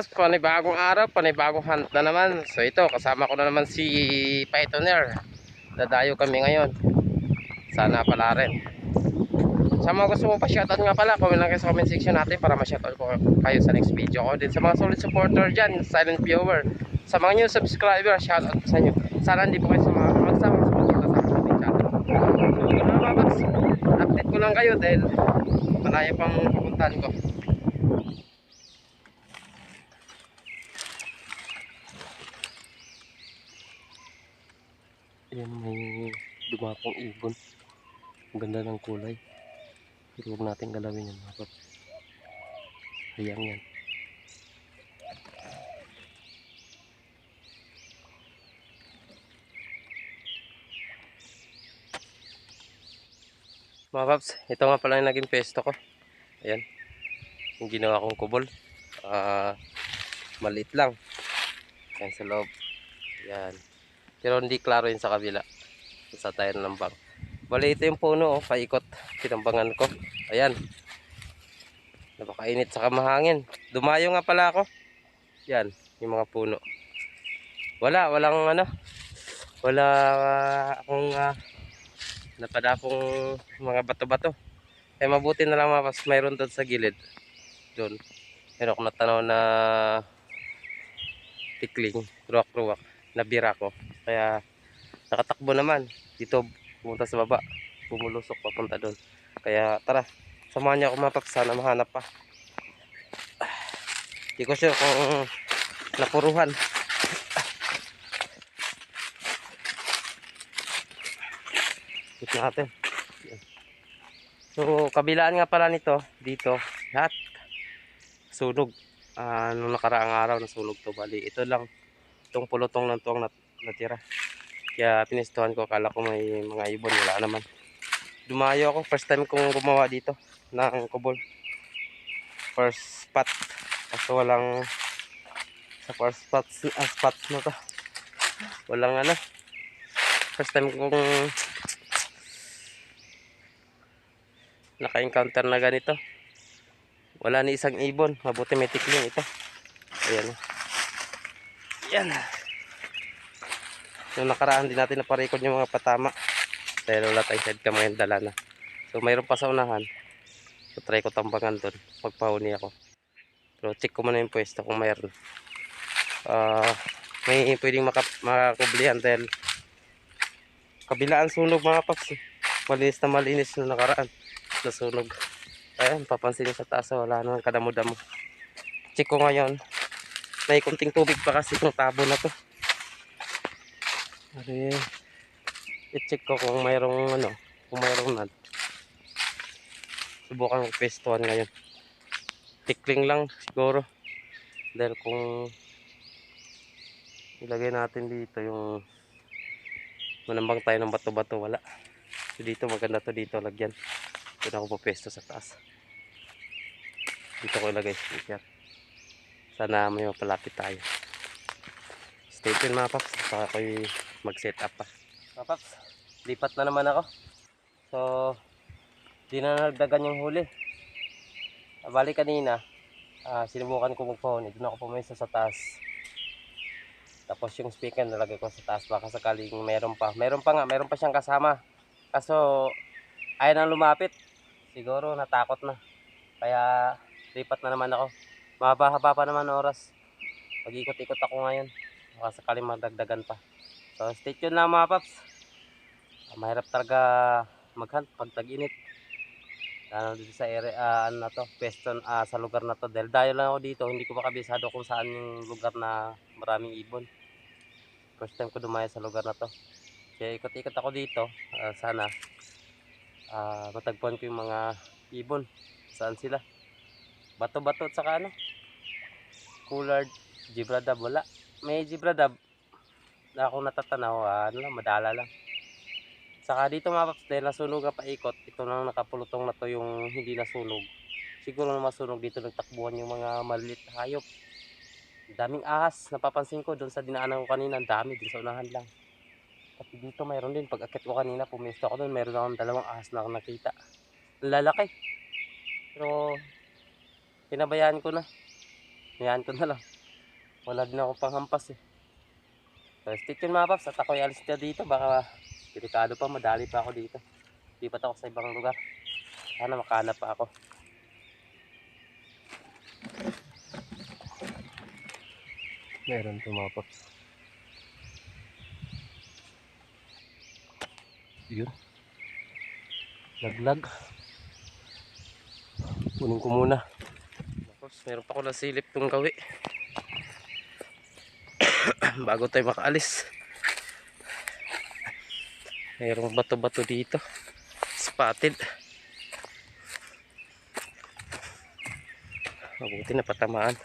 paps, panibagong araw, panibagong hunt na naman. So ito, kasama ko na naman si Pythoner. Dadayo kami ngayon. Sana pala rin. Sa mga gusto mo pa shoutout nga pala, comment lang kayo sa comment section natin para ma-shoutout ko kayo sa next video ko. Din sa mga solid supporter dyan, silent viewer. Sa mga new subscriber, shoutout sa inyo. Sana hindi po kayo sa mga magsama sa mga sa ating channel. So update ko lang kayo dahil malayo pang pupuntahan ko. Ayan, may dumapong ibon. Ang ganda ng kulay. Pero huwag natin galawin yan paps. Hayang yan. Mga paps, ito nga pala yung naging pesto ko. Ayan. Yung ginawa kong kubol. Ah, maliit lang. Ayan sa loob. Ayan. Pero hindi klaro yun sa kabila. Sa tayo ng bang. Bali ito yung puno oh, paikot. Tinambangan ko. Ayan. Napakainit sa kamahangin. Dumayo nga pala ako. Yan, yung mga puno. Wala, walang ano. Wala ah, akong uh, napadapong mga bato-bato. Kaya mabuti na lang mas mayroon doon sa gilid. Doon. Meron ako natanaw na tikling, ruwak-ruwak. Nabira ko. Kaya nakatakbo naman. Dito pumunta sa baba. Bumulusok papunta doon. Kaya tara, samahan niyo ako mapap. Sana mahanap pa. Hindi ko sure kung napuruhan. Ikot natin. Yan. So, kabilaan nga pala nito, dito, lahat sunog. Ah, nung nakaraang araw nasunog to bali. Ito lang, itong pulutong ng tuwang nat natira. Kaya pinistuhan ko, akala ko may mga ibon, wala naman. Dumayo ako, first time kong gumawa dito ng kubol. First spot. Kaso walang sa first spot, ah, spot na to. Walang ano. First time kong naka-encounter na ganito. Wala ni isang ibon. Mabuti may tikling ito. Ayan. Ayan. Yung nakaraan din natin naparecord yung mga patama. Dahil wala tayong head cam ngayon dala na. So mayroon pa sa unahan. So try ko tambangan doon. Magpahuni ako. Pero check ko muna yung pwesto kung mayroon. Ah, may pwedeng maka makakublihan dahil kabilaan sunog mga paps. eh. Malinis na malinis na nakaraan. Nasunog. Ayan, papansin sa taas. Wala nang kadamo-damo. Check ko ngayon. May kunting tubig pa kasi ng tabo na to. Ari, i-check ko kung mayroong ano, kung mayroong nad. Subukan ko pestuhan ngayon. Tikling lang siguro. Dahil kung ilagay natin dito yung manambang tayo ng bato-bato, wala. So dito maganda to dito lagyan. Doon ako papesto sa taas. Dito ko ilagay speaker. Sana may mapalapit tayo. Stay tuned mga paps. Saka ko mag-set up pa. Mga paps, lipat na naman ako. So, di na nagdagan yung huli. Ah, Bali kanina, ah, sinubukan ko magpahon. Doon ako pumesa sa taas. Tapos yung speaker nalagay ko sa taas. Baka sakaling meron pa. Meron pa nga, meron pa siyang kasama. Kaso, ayaw nang lumapit. Siguro natakot na. Kaya lipat na naman ako. Mahaba-haba pa naman oras. Mag-ikot-ikot ako ngayon. Baka sakaling magdagdagan pa. So stay tuned lang mga paps. Ah, mahirap talaga maghunt pag tag-init. Lalo dito sa area, ano na to, pwesto ah, sa lugar na to. Dahil dayo lang ako dito, hindi ko pa kabisado kung saan yung lugar na maraming ibon. First time ko dumaya sa lugar na to. Kaya ikot-ikot ako dito. ah, sana ah matagpuan ko yung mga ibon saan sila bato-bato at saka ano coolard gibradab wala may gibradab na ako natatanaw ah, ano lang madala lang saka dito mga paps dahil nasunog ang paikot ito nang nakapulutong na to yung hindi nasunog siguro na masunog dito nagtakbuhan yung mga maliit na hayop daming ahas napapansin ko doon sa dinaanan ko kanina ang dami doon sa unahan lang Pati dito mayroon din. Pag akit ko kanina, pumisto ako doon. Mayroon akong dalawang ahas na nakita. Lalaki. Pero, pinabayaan ko na. Hayaan ko na lang. Wala din ako panghampas eh. So, stick yun mga paps. At ako'y alis na dito. Baka delikado pa. Madali pa ako dito. Lipat ako sa ibang lugar. Sana makahanap pa ako. Meron to mga paps. Yun. Laglag. Kunin ko muna. Tapos meron pa ako nasilip tong gawi. Bago tayo makaalis. Mayroong bato-bato dito. Spotted. Mabuti na patamaan.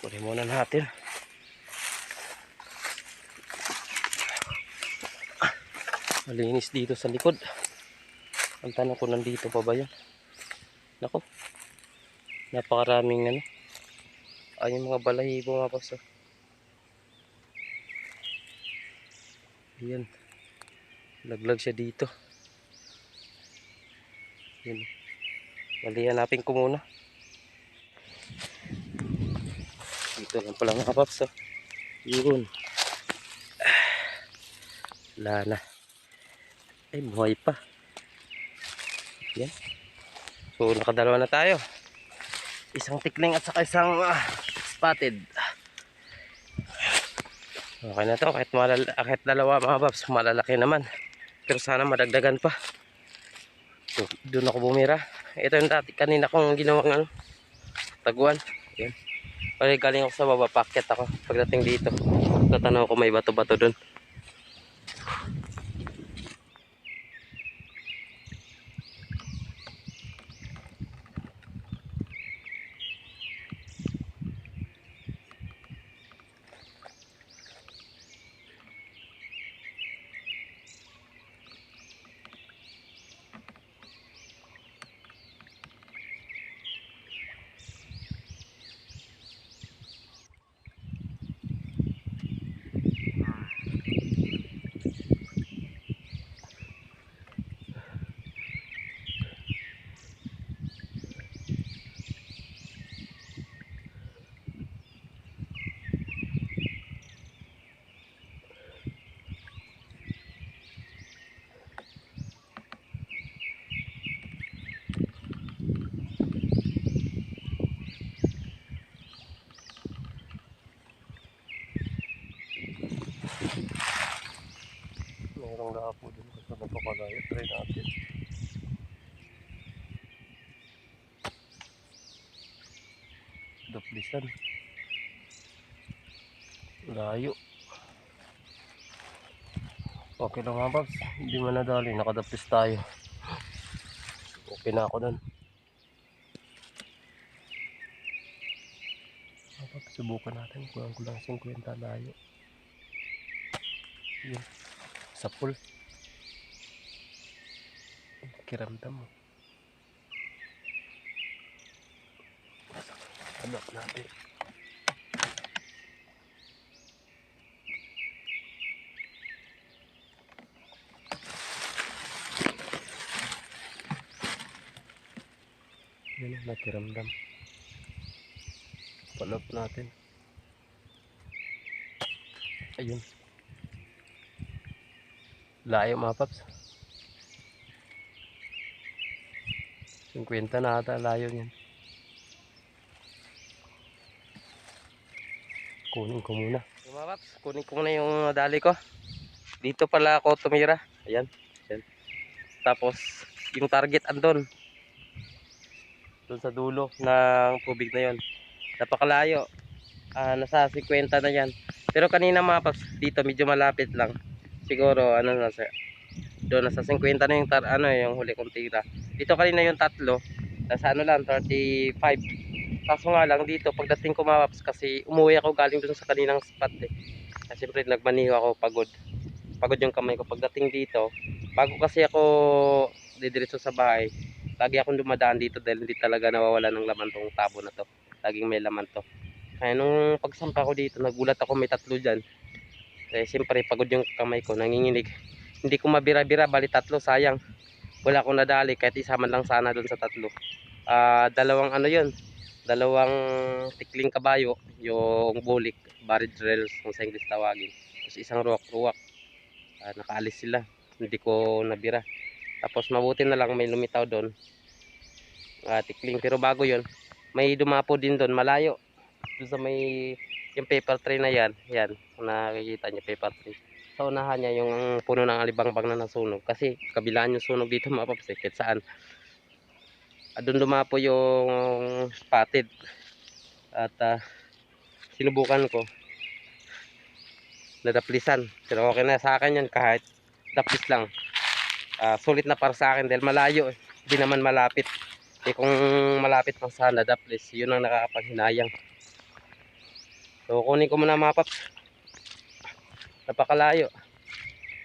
Kunin muna natin. Malinis dito sa likod. Ang tanong ko nandito pa ba yan? Nako. Napakaraming ano. Ay, yung mga balahibo nga pa sa. Yan. Laglag siya dito. Yan. Bali, hanapin ko muna. Dito lang pala mga paps. Oh. Wala na. Ay, buhay pa. Yan. So, nakadalawa na tayo. Isang tikling at saka isang ah, spotted. Okay na to. Kahit, malal kahit dalawa mga paps, malalaki naman. Pero sana madagdagan pa. So, doon ako bumira. Ito yung dati kanina kong ginawang ano, taguan. Yan. Galing ako sa baba, packet ako. Pagdating dito, tatanaw ko may bato-bato doon. Mayroong lapo dun sa napakalayo. Try natin. Duplisan. Layo. Okay lang mga paps. Hindi man nadali. Nakadaplis tayo. Okay na ako dun. Subukan natin. Kulang-kulang 50 layo. Yun sa pool. Kiramdam mo. Hanap natin. Yan ang nakiramdam. Palop natin. Ayun. Layo mga paps. 50 na ata layo niyan. Kunin ko muna. So, mga paps, kunin ko muna yung dali ko. Dito pala ako tumira. Ayan. Ayan. Tapos, yung target andon. Doon sa dulo ng tubig na yon. Napakalayo. Ah, nasa 50 na yan. Pero kanina mga paps, dito medyo malapit lang siguro ano na sa doon nasa 50 na yung tar, ano yung huli kong tira. Dito kanina yung tatlo nasa ano lang 35 kaso nga lang dito pagdating ko mapaps kasi umuwi ako galing doon sa kaninang spot eh. Kasi siyempre nagmaniho ako pagod. Pagod yung kamay ko. Pagdating dito bago kasi ako didiretso sa bahay lagi akong dumadaan dito dahil hindi talaga nawawala ng laman tong tabo na to. Laging may laman to. Kaya nung pagsampa ko dito nagulat ako may tatlo dyan eh, siyempre pagod yung kamay ko, nanginginig. Hindi ko mabira-bira, bali tatlo, sayang. Wala akong nadali, kahit isa man lang sana doon sa tatlo. Ah, dalawang ano yun, dalawang tikling kabayo, yung bulik, barred rails kung sa English tawagin. Tapos isang ruwak-ruwak. Ah, nakaalis sila. Hindi ko nabira. Tapos mabuti na lang may lumitaw doon. Ah, tikling. Pero bago yon may dumapo din doon malayo. Doon sa may yung paper tray na yan. Yan. Nakikita niyo paper tray. Sa unahan niya yung puno ng alibangbang na nasunog. Kasi kabilaan yung sunog dito mga paps. Eh, saan. Ah, doon dumapo yung spotted. At ah, sinubukan ko. Nadaplisan. Pero okay na sa akin yan kahit daplis lang. Ah, sulit na para sa akin dahil malayo. eh. Hindi naman malapit. Eh kung malapit pang sana daplis, yun ang nakakapaghinayang. So kunin ko muna mga paps. Napakalayo.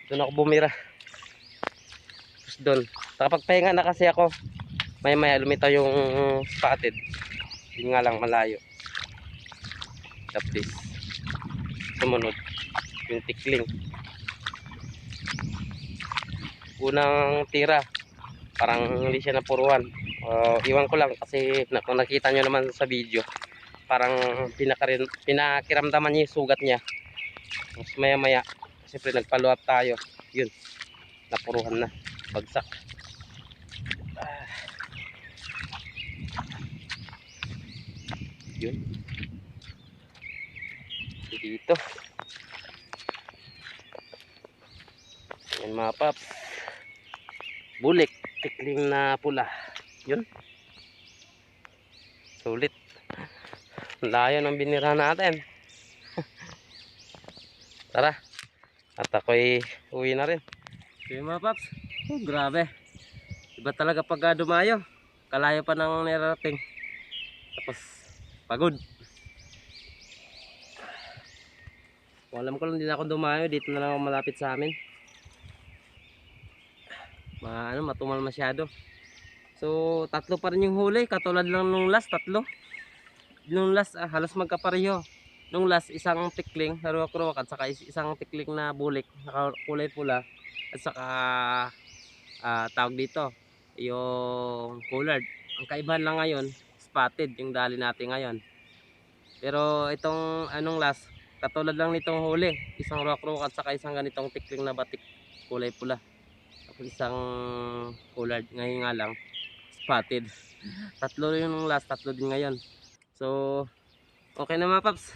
Doon ako bumira. Tapos doon. Nakapagpahinga na kasi ako. Maya maya lumitaw yung spotted. Yun nga lang malayo. Daplis. Sumunod. Yung tikling. Unang tira. Parang hindi siya napuruan. Uh, iwan ko lang kasi nakita nyo naman sa video parang pinakarin, pinakiramdaman niya yung sugat niya. Tapos maya maya siyempre up tayo. Yun napuruhan na bagsak. Yun. Dito. Yan mga paps. Bulik tikling na pula. Yun. Sulit layo ng binira natin. Tara. At ako'y uwi na rin. Yun mga paps. Oh, grabe. Iba talaga pag dumayo. Kalayo pa ng nirating tapos pagod. Kung alam ko lang din ako dumayo dito na lang ako malapit sa amin. Ma ano matumal masyado. So, tatlo pa rin yung huli. Katulad lang nung last, tatlo. Nung last, ah, halos magkapareho. Nung last, isang tikling na ruwak-ruwak at saka is- isang tikling na bulik kulay pula. At saka, ah, tawag dito, yung collared. Ang kaibahan lang ngayon, spotted yung dali natin ngayon. Pero itong anong last, katulad lang nitong huli. Isang ruwak-ruwak at saka isang ganitong tikling na batik kulay pula. Tapos isang collared. Ngayon nga lang, spotted. Tatlo yung last, tatlo din ngayon. So, okay na mga paps.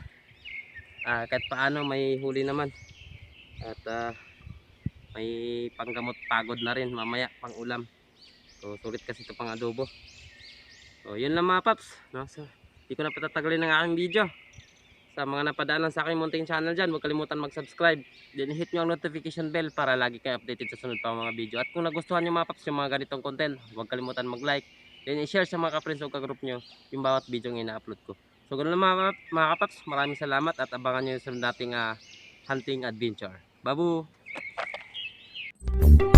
Ah, kahit paano may huli naman. At ah, may panggamot pagod na rin mamaya pang ulam. So, sulit kasi ito pang adobo. So, yun lang mga paps. No? So, di ko na patatagalin ang aking video. Sa mga napadaanan sa aking munting channel dyan, huwag kalimutan mag-subscribe. Then hit nyo ang notification bell para lagi kayo updated sa sunod pa mga video. At kung nagustuhan nyo mga paps yung mga ganitong content, huwag kalimutan mag-like. Then i-share sa mga ka-friends o ka-group nyo yung bawat video na ina-upload ko. So ganoon lang mga, mga kapaps, maraming salamat at abangan nyo sa dating uh, ah, hunting adventure. Babu! Thank you.